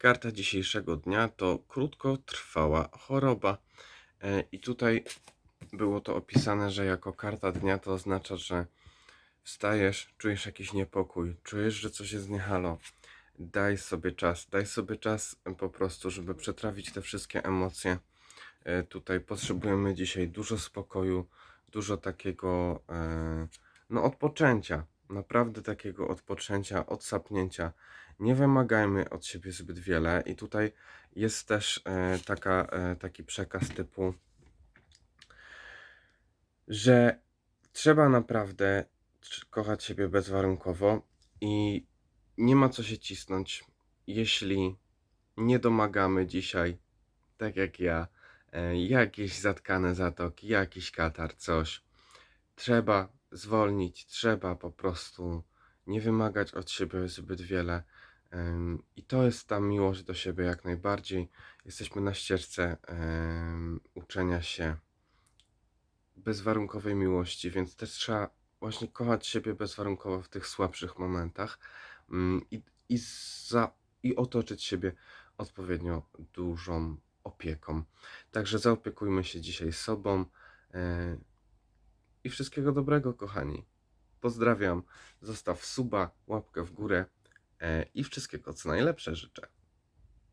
Karta dzisiejszego dnia to krótkotrwała choroba. E, I tutaj było to opisane, że jako karta dnia to oznacza, że wstajesz, czujesz jakiś niepokój, czujesz, że coś jest nie halo. Daj sobie czas, daj sobie czas po prostu, żeby przetrawić te wszystkie emocje. E, Tutaj potrzebujemy dzisiaj dużo spokoju, dużo takiego e, no, odpoczęcia, naprawdę takiego odpoczęcia, odsapnięcia. Nie wymagajmy od siebie zbyt wiele, i tutaj jest też e, taka, e, taki przekaz typu, że trzeba naprawdę kochać siebie bezwarunkowo i nie ma co się cisnąć, jeśli nie domagamy dzisiaj, tak jak ja, e, jakieś zatkane zatoki, jakiś katar, coś. Trzeba zwolnić, trzeba po prostu nie wymagać od siebie zbyt wiele. I to jest ta miłość do siebie jak najbardziej. Jesteśmy na ścieżce uczenia się bezwarunkowej miłości, więc też trzeba właśnie kochać siebie bezwarunkowo w tych słabszych momentach mm, i, i, za, i otoczyć siebie odpowiednio dużą opieką. Także zaopiekujmy się dzisiaj sobą e, i wszystkiego dobrego, kochani. Pozdrawiam, zostaw suba, łapkę w górę e, i wszystkiego co najlepsze życzę.